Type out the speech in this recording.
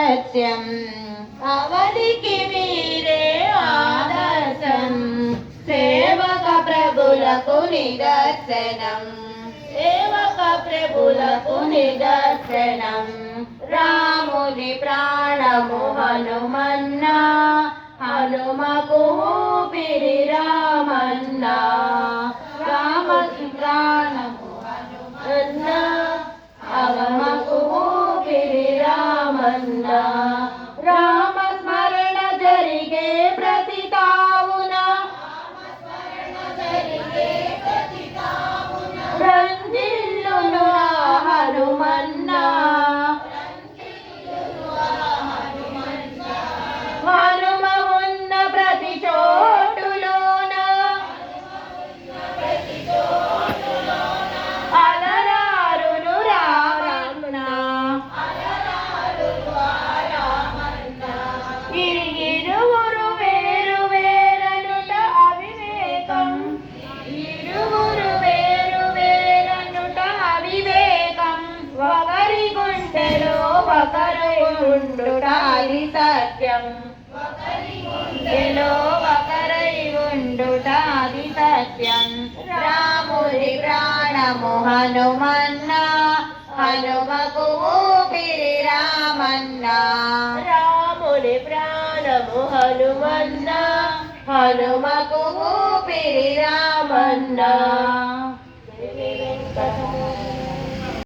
సత్యం. అవలికి మీరే ఆదర్శం. సేవక ప్రభులకు నిదర్శనం. సేవక ప్రభులకు నిదర్శనం. రాముని ప్రాణము హనుమన్నా. హనుమకు పిరి రామన్నా ఒకరై ఉండుట సత్యం. గుండెలో ఒకరై ఉండుట సత్యం. రాముడి ప్రాణము హనుమన్న హనుమకు ఊపిరి రామన్న. రాముడి ప్రాణము హనుమన్న హనుమకు ఊపిరి రామన్న.